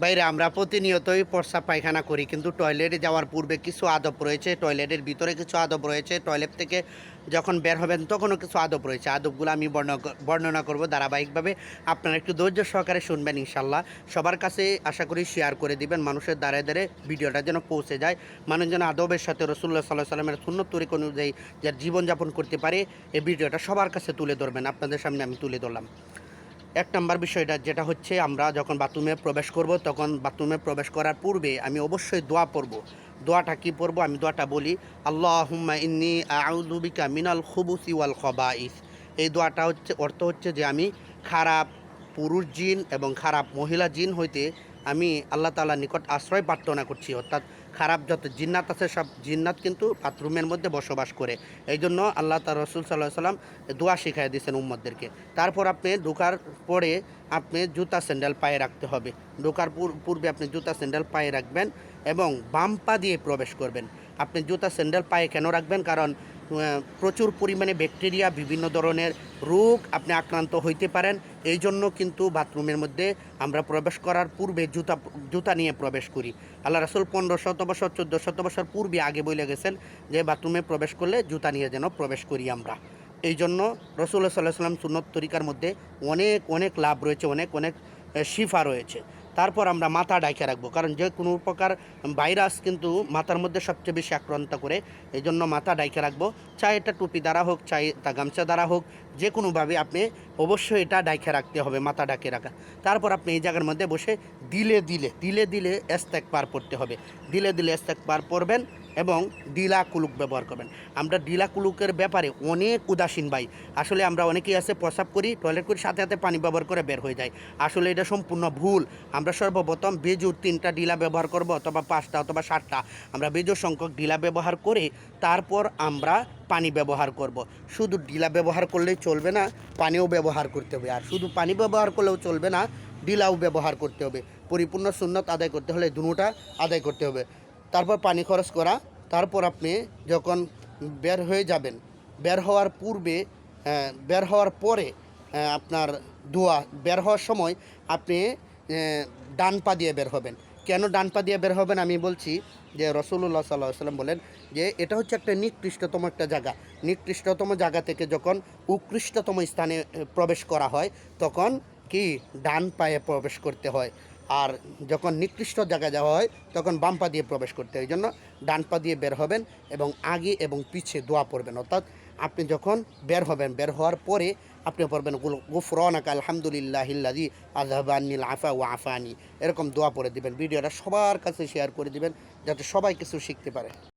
বাইরে আমরা প্রতিনিয়তই প্রস্রাব পায়খানা করি, কিন্তু টয়লেটে যাওয়ার পূর্বে কিছু আদব রয়েছে। টয়লেটের ভিতরে কিছু আদব রয়েছে। টয়লেট থেকে যখন বের হবেন তখনও কিছু আদব রয়েছে। আদবগুলো আমি বর্ণ- বর্ণনা করব ধারাবাহিকভাবে। আপনারা একটু ধৈর্য সহকারে শুনবেন ইনশাল্লাহ সবার কাছে আশা করি শেয়ার করে দিবেন। মানুষের দ্বারে দ্বারে ভিডিওটা যেন পৌঁছে যায়। মানুষ যেন আদবের সাথে রসুল্লাহ সাল্লাহ সাল্লামের সুন্নত তরিক অনুযায়ী যার জীবনযাপন করতে পারে, এই ভিডিওটা সবার কাছে তুলে ধরবেন। আপনাদের সামনে আমি তুলে ধরলাম। এক নম্বর বিষয়টা যেটা হচ্ছে, আমরা যখন বাথরুমে প্রবেশ করব, তখন বাথরুমে প্রবেশ করার পূর্বে আমি অবশ্যই দোয়া পড়ব। দোয়াটা কি পড়ব? আমি দোয়াটা বলি আল্লাহ ইন্নি আউদুবিকা মিনাল খুবুসি ওয়াল খবাইস। এই দোয়াটা হচ্ছে, অর্থ হচ্ছে যে আমি খারাপ পুরুষ জিন এবং খারাপ মহিলা জিন হইতে আমি আল্লাহ তালার নিকট আশ্রয় প্রার্থনা করছি, অর্থাৎ খারাপ যত জিন্নাত আছে, সব জিন্নাত কিন্তু বাথরুমের মধ্যে বসবাস করে। এই জন্য আল্লাহ তার রসুল সাল্লাহ সাল্লাম দোয়া শিখাই দিয়েছেন উম্মদদেরকে তারপর আপনি ঢোকার পরে আপনি জুতা স্যান্ডেল পায়ে রাখতে হবে। ঢোকার পূর্বে আপনি জুতা স্যান্ডেল পায়ে রাখবেন এবং বাম্পা দিয়ে প্রবেশ করবেন। আপনি জুতা স্যান্ডেল পায়ে কেন রাখবেন? কারণ প্রচুর পরিমাণে ব্যাকটেরিয়া, বিভিন্ন ধরনের রোগ আপনি আক্রান্ত হইতে পারেন। এই জন্য কিন্তু বাথরুমের মধ্যে আমরা প্রবেশ করার পূর্বে জুতা জুতা নিয়ে প্রবেশ করি। আল্লাহ রাসুল পনেরো শত বছর চোদ্দ শত বছর পূর্বে আগে বলে গেছেন যে, বাথরুমে প্রবেশ করলে জুতা নিয়ে যেন প্রবেশ করি আমরা। এই জন্য রসুল্লাহ সাল্লাহ সাল্লাম সুন্নত তরিকার মধ্যে অনেক অনেক লাভ রয়েছে, অনেক অনেক শিফা রয়েছে। তারপর আমরা মাথা ডাইকে রাখব। কারণ যে কোনো প্রকার ভাইরাস কিন্তু মাথার মধ্যে সবচেয়ে বেশি আক্রান্ত করে এই জন্য মাথা ডাইকে রাখব। চাই এটা টুপি দ্বারা হোক, চাই তা গামছা দ্বারা হোক, যে কোনোভাবে আপনি অবশ্যই এটা ডাইকে রাখতে হবে, মাথা ডাকে রাখা। তারপর আপনি এই জায়গার মধ্যে বসে দিলে দিলে দিলে দিলে এস্তেক পার পড়তে হবে। দিলে দিলে এস্তেক পার পড়বেন এবং ডিলা কুলুক ব্যবহার করবেন। আমরা ডিলা কুলুকের ব্যাপারে অনেক উদাসীন ভাই। আসলে আমরা অনেকেই আছে প্রসাব করি, টয়লেট করি, সাথে সাথে পানি ব্যবহার করে বের হয়ে যায় আসলে এটা সম্পূর্ণ ভুল। আমরা সর্বপ্রথম বেজুর তিনটা ডিলা ব্যবহার করব, অথবা পাঁচটা অথবা সাতটা। আমরা বেজুর সংখ্যক ডিলা ব্যবহার করে তারপর আমরা পানি ব্যবহার করব। শুধু ডিলা ব্যবহার করলেই চলবে না, পানিও ব্যবহার করতে হবে। আর শুধু পানি ব্যবহার করলেও চলবে না, ডিলাও ব্যবহার করতে হবে। পরিপূর্ণ সুন্নত আদায় করতে হলে দুটোটা আদায় করতে হবে। তারপর পানি খরচ করা, তারপর আপনি যখন বের হয়ে যাবেন, বের হওয়ার পূর্বে বের হওয়ার পরে আপনার দোয়া, বের হওয়ার সময় আপনি ডান পা দিয়ে বের হবেন। কেন ডান পা দিয়ে বের হবেন আমি বলছি যে রসুল্লাহ সাল্লাহ সাল্লাম বলেন যে এটা হচ্ছে একটা নিকৃষ্টতম একটা জায়গা। নিকৃষ্টতম জায়গা থেকে যখন উৎকৃষ্টতম স্থানে প্রবেশ করা হয়, তখন কি? ডান পায়ে প্রবেশ করতে হয়। আর যখন নিকৃষ্ট জায়গায় যাওয়া হয়, তখন বাম পা দিয়ে প্রবেশ করতে হয়। জন্য ডান পা দিয়ে বের হবেন এবং আগে এবং পিছে দোয়া পড়বেন। অর্থাৎ আপনি যখন বের হবেন, বের হওয়ার পরে আপনি পড়বেন গুফরনাক আলহামদুলিল্লাহিল্লাজি আজহাবানিল আফা ও আফানি। এরকম দোয়া পড়ে দিবেন। ভিডিওটা সবার কাছে শেয়ার করে দিবেন, যাতে সবাই কিছু শিখতে পারে।